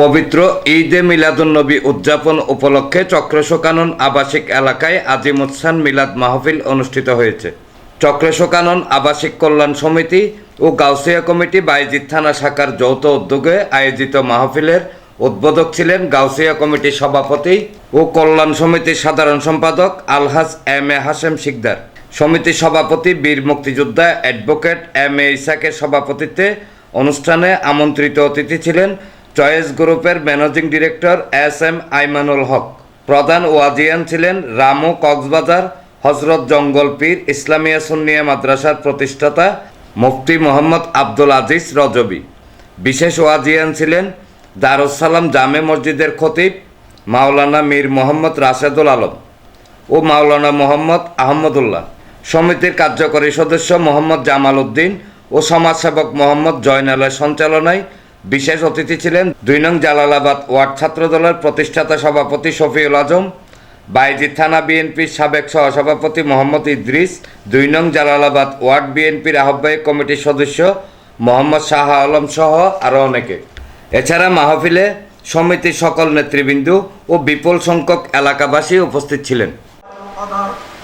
পবিত্র ঈদে মিলাদুন্নবী উদযাপন উপলক্ষে চক্রশোকানন আবাসিক এলাকায় আজিমুৎসান মিলাদ মাহফিল অনুষ্ঠিত হয়েছে। চক্রশোকানন আবাসিক কল্যাণ সমিতি ও গাউসিয়া কমিটি বাইজিৎ থানা শাখার যৌথ উদ্যোগে আয়োজিত মাহফিলের উদ্বোধক ছিলেন গাউসিয়া কমিটির সভাপতি ও কল্যাণ সমিতির সাধারণ সম্পাদক আলহাজ এম এ হাসেম শিকদার। সমিতির সভাপতি বীর মুক্তিযোদ্ধা অ্যাডভোকেট এম এ ইসাকের সভাপতিত্বে অনুষ্ঠানে আমন্ত্রিত অতিথি ছিলেন চয়েস গ্রুপের managing director S M Aimanul Haque. প্রধান ওয়াজিয়ান ছিলেন রামু কক্সবাজার, হজরত জঙ্গল পীর, ইসলামিয়া সুন্নিয়া মাদ্রাসার প্রতিষ্ঠাতা মুফতি মোহাম্মদ আব্দুল আজিজ রজবি। বিশেষ ওয়াজিয়ান ছিলেন দারুসালাম জামে মসজিদের খতিব মাওলানা মীর মোহাম্মদ রাশেদুল আলম ও মাওলানা মোহাম্মদ আহমদুল্লাহ। সমিতির কার্যকরী সদস্য মোহাম্মদ জামাল উদ্দিন ও সমাজসেবক মোহাম্মদ জয়নালের সঞ্চালনায় বিশেষ অতিথি ছিলেন দুই নং জালালাবাদ ওয়ার্ড ছাত্রদলের প্রতিষ্ঠাতা সভাপতি শফিউল আজম, বাইজি থানা বিএনপির সাবেক সহসভাপতি মোহাম্মদ ইদ্রিস, দুই নং জালালাবাদ ওয়ার্ড বিএনপির আহ্বায়ক কমিটির সদস্য মোহাম্মদ শাহ আলম সহ আরও অনেকে। এছাড়া মাহফিলে সমিতির সকল নেতৃবৃন্দ ও বিপুল সংখ্যক এলাকাবাসী উপস্থিত ছিলেন।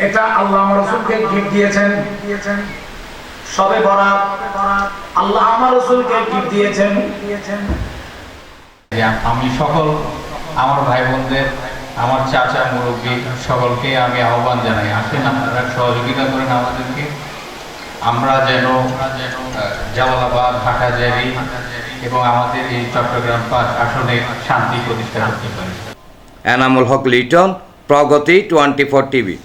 এটা আল্লাহ দিয়েছেন দিয়েছেন। সবে বরাত। আল্লাহ আমার রসুলকে গিফট দিয়েছেন। দিয়েছেন আমি সকল আমার ভাই বোনদের আমার চাচা মুরব্বী সকলকে আমি আহ্বান জানাই। আসেন আপনারা সহযোগিতা করেন আমাদেরকে। আমরা যেন জালালাবাদ হাটাজারি এবং আমাদের এই চট্টগ্রাম পাঁচ আসনে শান্তি প্রতিষ্ঠা করতে পারি। Enamul Haque Liton Progoti twenty four TV.